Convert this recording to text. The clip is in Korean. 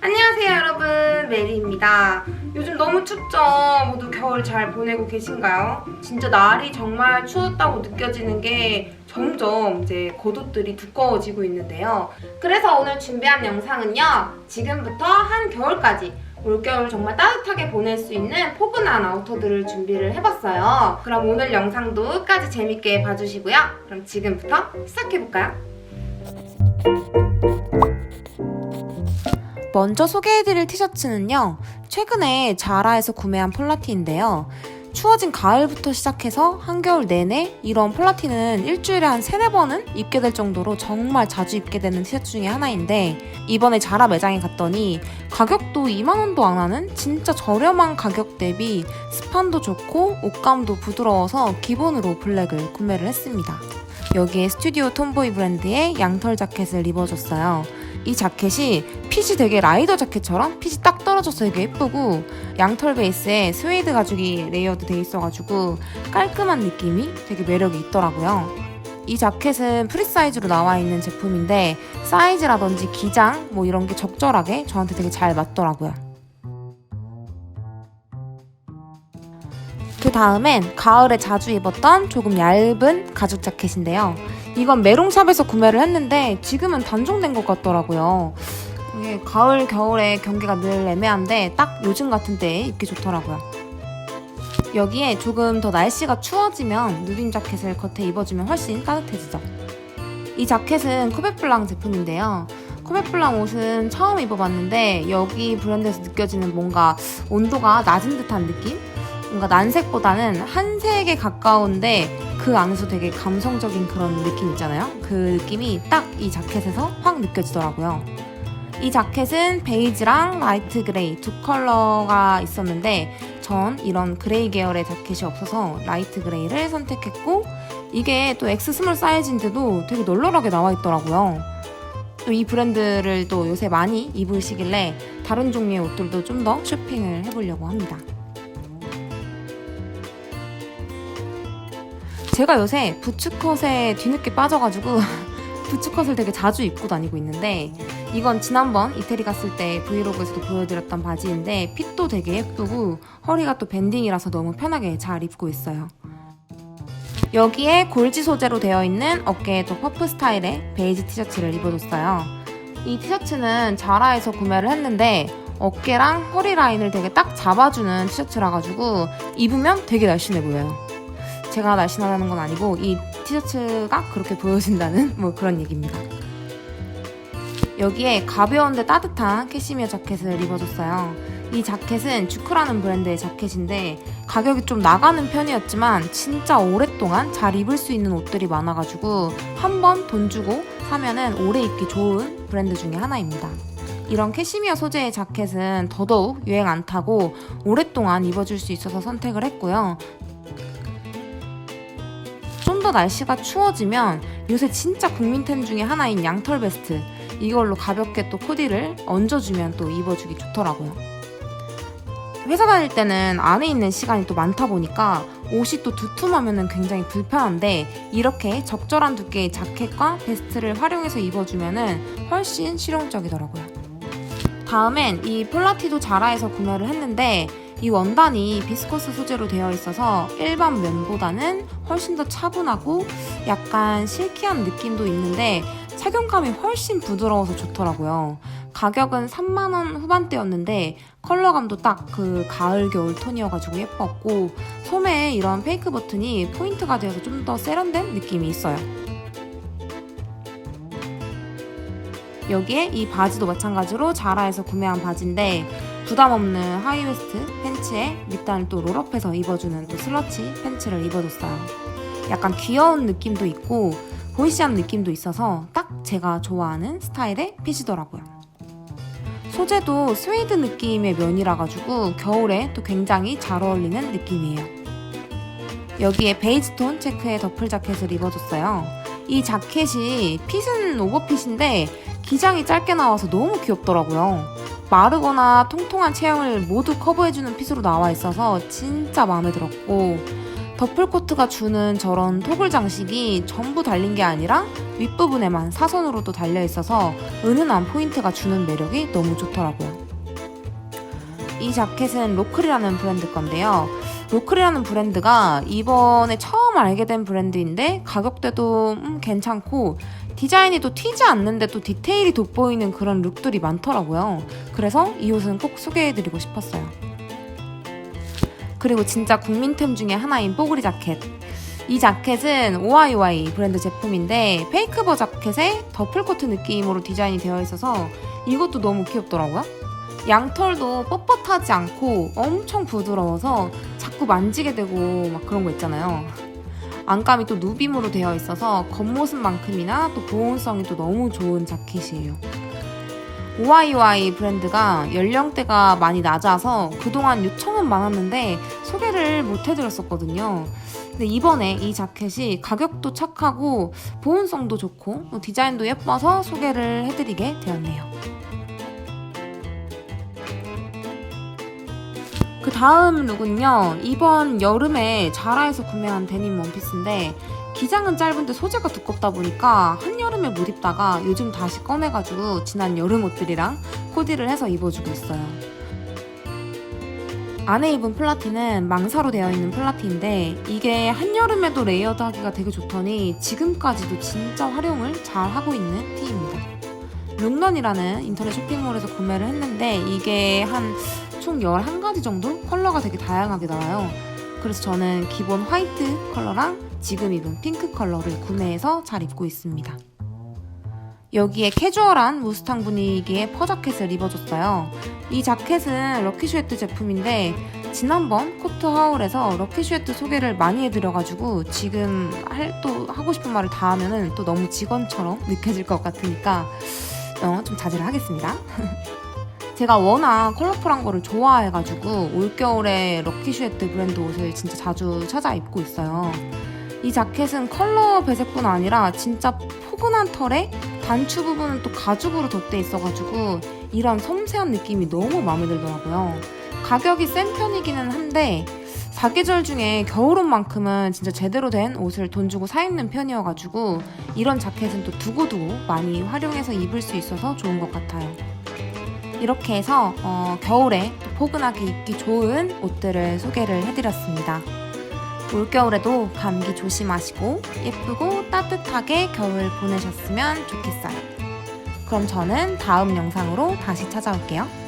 안녕하세요 여러분 메리입니다 요즘 너무 춥죠? 모두 겨울 잘 보내고 계신가요? 진짜 날이 정말 추웠다고 느껴지는 게 점점 이제 겉옷들이 두꺼워지고 있는데요 그래서 오늘 준비한 영상은요 지금부터 한겨울까지 올겨울 정말 따뜻하게 보낼 수 있는 포근한 아우터들을 준비를 해봤어요 그럼 오늘 영상도 끝까지 재밌게 봐주시고요 그럼 지금부터 시작해볼까요? 먼저 소개해드릴 티셔츠는요. 최근에 자라에서 구매한 폴라티인데요. 추워진 가을부터 시작해서 한겨울 내내 이런 폴라티는 일주일에 한 세네 번은 입게 될 정도로 정말 자주 입게 되는 티셔츠 중에 하나인데 이번에 자라 매장에 갔더니 가격도 2만원도 안 하는 진짜 저렴한 가격 대비 스판도 좋고 옷감도 부드러워서 기본으로 블랙을 구매를 했습니다. 여기에 스튜디오 톰보이 브랜드의 양털 자켓을 입어줬어요. 이 자켓이 핏이 되게 라이더 자켓처럼 핏이 딱 떨어져서 되게 예쁘고 양털 베이스에 스웨이드 가죽이 레이어드 돼 있어가지고 깔끔한 느낌이 되게 매력이 있더라고요. 이 자켓은 프리 사이즈로 나와 있는 제품인데 사이즈라든지 기장 뭐 이런 게 적절하게 저한테 되게 잘 맞더라고요. 그 다음엔 가을에 자주 입었던 조금 얇은 가죽 자켓인데요. 이건 메롱샵에서 구매를 했는데 지금은 단종된 것 같더라고요. 이게 가을, 겨울에 경계가 늘 애매한데 딱 요즘 같은 때에 입기 좋더라고요. 여기에 조금 더 날씨가 추워지면 누린 자켓을 겉에 입어주면 훨씬 따뜻해지죠. 이 자켓은 코베플랑 제품인데요. 코베플랑 옷은 처음 입어봤는데 여기 브랜드에서 느껴지는 뭔가 온도가 낮은 듯한 느낌? 뭔가 난색보다는 한색에 가까운데 그 안에서 되게 감성적인 그런 느낌 있잖아요. 그 느낌이 딱 이 자켓에서 확 느껴지더라고요. 이 자켓은 베이지랑 라이트 그레이 두 컬러가 있었는데 전 이런 그레이 계열의 자켓이 없어서 라이트 그레이를 선택했고 이게 또 X 스몰 사이즈인데도 되게 널널하게 나와 있더라고요. 또 이 브랜드를 또 요새 많이 입으시길래 다른 종류의 옷들도 좀 더 쇼핑을 해보려고 합니다. 제가 요새 부츠컷에 뒤늦게 빠져가지고 부츠컷을 되게 자주 입고 다니고 있는데 이건 지난번 이태리 갔을 때 브이로그에서도 보여드렸던 바지인데 핏도 되게 예쁘고 허리가 또 밴딩이라서 너무 편하게 잘 입고 있어요. 여기에 골지 소재로 되어 있는 어깨에도 퍼프 스타일의 베이지 티셔츠를 입어줬어요. 이 티셔츠는 자라에서 구매를 했는데 어깨랑 허리 라인을 되게 딱 잡아주는 티셔츠라 가지고 입으면 되게 날씬해 보여요. 제가 날씬하다는 건 아니고 이 티셔츠가 그렇게 보여진다는 뭐 그런 얘기입니다. 여기에 가벼운데 따뜻한 캐시미어 자켓을 입어줬어요. 이 자켓은 주크라는 브랜드의 자켓인데 가격이 좀 나가는 편이었지만 진짜 오랫동안 잘 입을 수 있는 옷들이 많아가지고 한 번 돈 주고 사면은 오래 입기 좋은 브랜드 중에 하나입니다. 이런 캐시미어 소재의 자켓은 더더욱 유행 안 타고 오랫동안 입어줄 수 있어서 선택을 했고요. 좀더 날씨가 추워지면 요새 진짜 국민템 중에 하나인 양털 베스트 이걸로 가볍게 또 코디를 얹어주면 또 입어주기 좋더라고요. 회사 다닐 때는 안에 있는 시간이 또 많다 보니까 옷이 또 두툼하면 굉장히 불편한데 이렇게 적절한 두께의 자켓과 베스트를 활용해서 입어주면 훨씬 실용적이더라고요. 다음엔 이 폴라티도 자라에서 구매를 했는데 이 원단이 비스커스 소재로 되어 있어서 일반 면보다는 훨씬 더 차분하고 약간 실키한 느낌도 있는데 착용감이 훨씬 부드러워서 좋더라고요. 가격은 3만원 후반대였는데 컬러감도 딱 그 가을 겨울 톤이어가지고 예뻤고 소매에 이런 페이크 버튼이 포인트가 되어서 좀 더 세련된 느낌이 있어요. 여기에 이 바지도 마찬가지로 자라에서 구매한 바지인데 부담 없는 하이웨스트 팬츠에 밑단을 또 롤업해서 입어주는 또 슬러치 팬츠를 입어줬어요. 약간 귀여운 느낌도 있고 보이시한 느낌도 있어서 딱 제가 좋아하는 스타일의 핏이더라고요. 소재도 스웨이드 느낌의 면이라 가지고 겨울에 또 굉장히 잘 어울리는 느낌이에요. 여기에 베이지톤 체크의 더플 자켓을 입어줬어요. 이 자켓이 핏은 오버핏인데 기장이 짧게 나와서 너무 귀엽더라고요. 마르거나 통통한 체형을 모두 커버해주는 핏으로 나와 있어서 진짜 마음에 들었고 더플 코트가 주는 저런 토글 장식이 전부 달린 게 아니라 윗부분에만 사선으로도 달려 있어서 은은한 포인트가 주는 매력이 너무 좋더라고요. 이 자켓은 로클이라는 브랜드 건데요. 로클이라는 브랜드가 이번에 처음 알게 된 브랜드인데 가격대도 음, 괜찮고 디자인이 또 튀지 않는데 또 디테일이 돋보이는 그런 룩들이 많더라고요. 그래서 이 옷은 꼭 소개해드리고 싶었어요. 그리고 진짜 국민템 중에 하나인 뽀글이 자켓. 이 자켓은 OIY 브랜드 제품인데 페이크버 자켓에 더플코트 느낌으로 디자인이 되어 있어서 이것도 너무 귀엽더라고요. 양털도 뻣뻣하지 않고 엄청 부드러워서 자꾸 만지게 되고 막 그런 거 있잖아요. 안감이 또 누빔으로 되어 있어서 겉모습만큼이나 또 보온성이 또 너무 좋은 자켓이에요. OIY 브랜드가 연령대가 많이 낮아서 그동안 요청은 많았는데 소개를 못 해드렸었거든요. 근데 이번에 이 자켓이 가격도 착하고 보온성도 좋고 또 디자인도 예뻐서 소개를 해드리게 되었네요. 다음 룩은요 이번 여름에 자라에서 구매한 데님 원피스인데 기장은 짧은데 소재가 두껍다 보니까 한여름에 못 입다가 요즘 다시 꺼내가지고 지난 여름 옷들이랑 코디를 해서 입어주고 있어요. 안에 입은 플라티는 망사로 되어 있는 플라티인데 이게 한여름에도 레이어드 하기가 되게 좋더니 지금까지도 진짜 활용을 잘 하고 있는 티입니다. 룩런이라는 인터넷 쇼핑몰에서 구매를 했는데 이게 한 총 11가지 정도 컬러가 되게 다양하게 나와요. 그래서 저는 기본 화이트 컬러랑 지금 입은 핑크 컬러를 구매해서 잘 입고 있습니다. 여기에 캐주얼한 무스탕 분위기의 퍼자켓을 입어줬어요. 이 자켓은 럭키슈에트 제품인데 지난번 코트 하울에서 럭키슈에트 소개를 많이 해드려가지고 지금 할, 또 하고 싶은 말을 다 하면은 또 너무 직원처럼 느껴질 것 같으니까 어, 좀 자제를 하겠습니다. 제가 워낙 컬러풀한 거를 좋아해가지고 올겨울에 럭키슈에트 브랜드 옷을 진짜 자주 찾아 입고 있어요. 이 자켓은 컬러 배색뿐 아니라 진짜 포근한 털에 단추 부분은 또 가죽으로 덧대 있어가지고 이런 섬세한 느낌이 너무 마음에 들더라고요. 가격이 센 편이기는 한데 사계절 중에 겨울옷만큼은 진짜 제대로 된 옷을 돈 주고 사 입는 편이어가지고 이런 자켓은 또 두고두고 많이 활용해서 입을 수 있어서 좋은 것 같아요. 이렇게 해서 어, 겨울에 또 포근하게 입기 좋은 옷들을 소개를 해드렸습니다. 올겨울에도 감기 조심하시고 예쁘고 따뜻하게 겨울 보내셨으면 좋겠어요. 그럼 저는 다음 영상으로 다시 찾아올게요.